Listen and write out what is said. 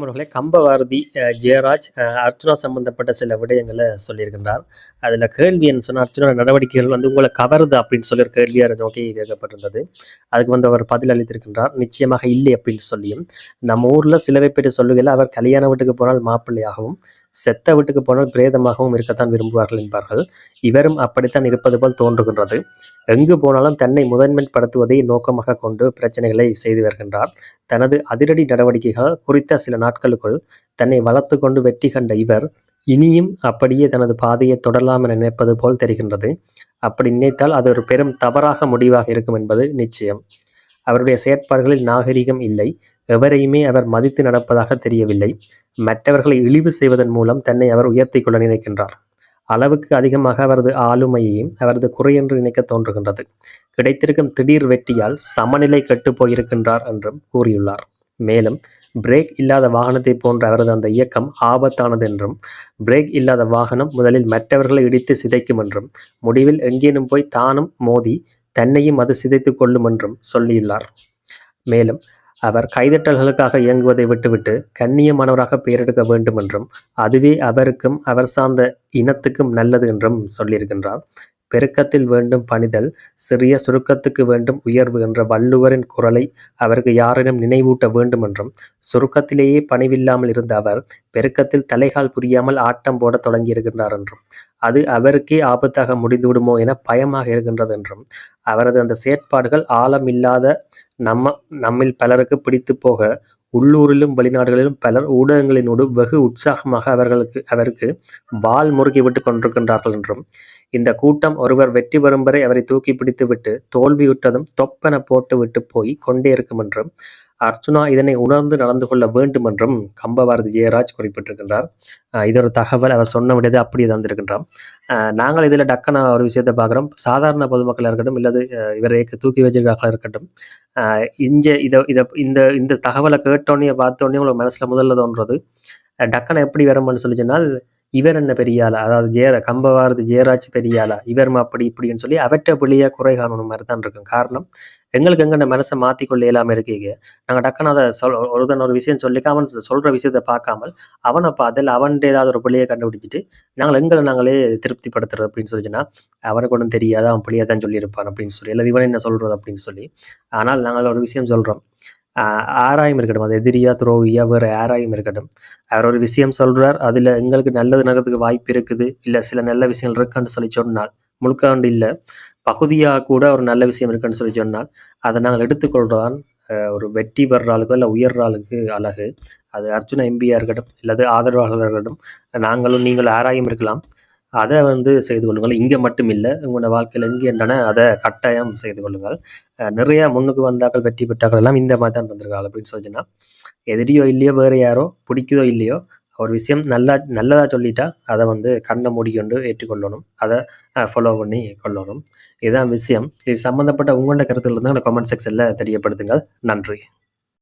அவர்களே கம்பவாரதி ஜெயராஜ் அஹ், அர்ச்சுனா சம்பந்தப்பட்ட சில விடயங்களை சொல்லியிருக்கின்றார். அதில் கேள்வி என்ன சொன்னால் அர்ச்சுனா நடவடிக்கைகள் வந்து உங்களை கவருது அப்படின்னு சொல்லி ஒரு கேள்வியாக நோக்கி கேட்கப்பட்டிருந்தது. அதுக்கு வந்து அவர் பதில் அளித்திருக்கின்றார். நிச்சயமாக இல்லை அப்படின்னு சொல்லியும். நம்ம ஊரில் சிலரை பேர் சொல்லுகையில் அவர் கல்யாண வீட்டுக்கு போனால் மாப்பிள்ளையாகவும் செத்த வீட்டுக்கு போனால் பிரேதமாகவும் இருக்கத்தான் விரும்புவார்கள் என்பார்கள். இவரும் அப்படித்தான் இருப்பது போல் தோன்றுகின்றது. எங்கு போனாலும் தன்னை முதன்மைப்படுத்துவதை நோக்கமாக கொண்டு பிரச்சனைகளை செய்து வருகின்றார். தனது அதிரடி நடவடிக்கைகள் குறித்த சில நாட்களுக்குள் தன்னை வளர்த்து கொண்டு வெற்றி கண்ட இவர் இனியும் அப்படியே தனது பாதையை தொடரலாம் என நினைப்பது போல் தெரிகின்றது. அப்படி நினைத்தால் அது ஒரு பெரும் தவறாக முடிவாக இருக்கும் என்பது நிச்சயம். அவருடைய செயற்பாடுகளில் நாகரிகம் இல்லை. எவரையுமே அவர் மதித்து நடப்பதாக தெரியவில்லை. மற்றவர்களை இழிவு செய்வதன் மூலம் தன்னை அவர் உயர்த்தி கொள்ள நினைக்கின்றார். அளவுக்கு அதிகமாக அவரது ஆளுமையையும் அவரது குறையென்று நினைக்க தோன்றுகின்றது. கிடைத்திருக்கும் திடீர் வெட்டியால் சமநிலை கெட்டுப் போயிருக்கின்றார் என்றும் கூறியுள்ளார். மேலும் பிரேக் இல்லாத வாகனத்தை போன்ற அவரது அந்த இயக்கம் ஆபத்தானது என்றும் பிரேக் இல்லாத வாகனம் முதலில் மற்றவர்களை இடித்து சிதைக்கும் என்றும் முடிவில் எங்கேனும் போய் தானும் மோதி தன்னையும் அது சிதைத்து கொள்ளும் என்றும் சொல்லியுள்ளார். மேலும் அவர் கைதட்டல்களுக்காக இயங்குவதை விட்டுவிட்டு கண்ணியமானவராக பெயரெடுக்க வேண்டும் என்றும் அதுவே அவருக்கும் அவர் சார்ந்த இனத்துக்கும் நல்லது என்றும் சொல்லியிருக்கின்றார். பெருக்கத்தில் வேண்டும் பணிதல் சிறிய சுருக்கத்துக்கு வேண்டும் உயர்வு என்ற வள்ளுவரின் குரலை அவருக்கு யாரிடம் நினைவூட்ட வேண்டுமென்றும் சுருக்கத்திலேயே பணிவில்லாமல் இருந்த அவர் பெருக்கத்தில் தலைகால் புரியாமல் ஆட்டம் போட தொடங்கியிருக்கின்றார் என்றும் அது அவருக்கே ஆபத்தாக முடிந்துவிடுமோ என பயமாக இருக்கின்றது என்றும் அவரது அந்த செயற்பாடுகள் ஆழமில்லாத நம்ம நம்மில் பலருக்கு பிடித்து போக உள்ளூரிலும் வெளிநாடுகளிலும் பலர் ஊடகங்களினோடு வெகு உற்சாகமாக அவர்களுக்கு அவருக்கு வால் முறுக்கி விட்டு கொண்டிருக்கின்றார்கள் என்றும் இந்த கூட்டம் ஒருவர் வெற்றி பெறும் வரை அவரை தூக்கி பிடித்துவிட்டு தோல்வியுற்றதும் தொப்பென போட்டு விட்டு போய் கொண்டே இருக்கும் என்றும் அர்ச்சுனா இதனை உணர்ந்து நடந்து கொள்ள வேண்டும் என்றும் கம்பபாரதி ஜெயராஜ் குறிப்பிட்டிருக்கின்றார். அஹ் இது ஒரு தகவல் அவர் சொன்ன விடதை அப்படியே தந்திருக்கின்றார். அஹ் நாங்கள் இதில் டக்குன ஒரு விஷயத்தை பார்க்குறோம். சாதாரண பொதுமக்களாக இருக்கட்டும் இல்லது இவரை தூக்கி வச்சிருக்காக இருக்கட்டும் இஞ்ச இதை இதை இந்த இந்த தகவலை கேட்டோன்னே பார்த்தோன்னே உங்களுக்கு மனசில் முதல்ல தோன்றது. டக்கனை எப்படி வரும்னு சொல்லி சொன்னால் இவர் என்ன பெரிய ஆளா அதாவது ஜெயரா கம்பவாரது ஜெயராஜ் பெரியாளா? இவர் அப்படி இப்படின்னு சொல்லி அவற்றை பிள்ளையா குறை காணணும் மாதிரி தான் இருக்கும். காரணம் எங்களுக்கு எங்க மனசை மாற்றிக்கொள்ள இயலாமல் இருக்கீங்க. நாங்கள் டக்குன்னு அதை சொல் ஒருத்தன் ஒரு விஷயம் சொல்லிக்க அவன் சொல்கிற விஷயத்தை பார்க்காமல் அவனை பார்த்து அவன் ஏதாவது ஒரு பிள்ளையை கண்டுபிடிச்சிட்டு நாங்கள் எங்களை நாங்களே திருப்திப்படுத்துறது அப்படின்னு சொல்லிச்சுன்னா அவனுக்கு ஒன்றும் தெரியாது அவன் பிள்ளையை தான் சொல்லியிருப்பான் அப்படின்னு சொல்லி இல்லை இவன் என்ன சொல்கிறது அப்படின்னு சொல்லி ஆனால் நாங்கள் ஒரு விஷயம் சொல்கிறோம் ஆராயம் இருக்கட்டும். அது எதிரியா துரோகியா வேறு ஆராயம் இருக்கட்டும். அவர் ஒரு விஷயம் சொல்றார் அதில் எங்களுக்கு நல்லது நடக்கிறதுக்கு வாய்ப்பு இருக்குது. இல்லை சில நல்ல விஷயங்கள் இருக்குன்னு சொல்லி சொன்னால் முழுக்காண்டு இல்லை. பகுதியாக கூட ஒரு நல்ல விஷயம் இருக்குன்னு சொல்லி சொன்னால் அதை நாங்கள் எடுத்துக்கொள்றதான் ஒரு வெற்றி பெற ஆளுக்கோ இல்லை உயர்ற ஆளுக்கு அழகு. அது அர்ஜுன எம்பியாக இருக்கட்டும் இல்லது ஆதரவாளர்களாக இருக்கட்டும் நாங்களும் நீங்களும் ஆராயம் இருக்கலாம். அதை வந்து செய்து கொள்ளுங்கள். இங்கே மட்டும் இல்லை உங்களோட வாழ்க்கையில் எங்கே என்னென்ன அதை கட்டாயம் செய்து கொள்ளுங்கள். நிறையா நிறைய முன்னுக்கு வந்தாக்கள் வெற்றி பெற்றாக்கள் எல்லாம் இந்த மாதிரி தான் இருந்திருக்காங்க அப்படின்னு சொல்லிச்சுன்னா எதிரியோ இல்லையோ வேறு யாரோ பிடிக்குதோ இல்லையோ ஒரு விஷயம் நல்லா நல்லதாக சொல்லிட்டா அதை வந்து கண்ணை மூடிக்கொண்டு ஏற்றுக்கொள்ளணும். அதை ஃபாலோ பண்ணி கொள்ளணும். இதுதான் விஷயம். இது சம்மந்தப்பட்ட உங்களோட கருத்துல இருந்தால் கமெண்ட் செக்ஷனில் தெரியப்படுத்துங்கள். நன்றி.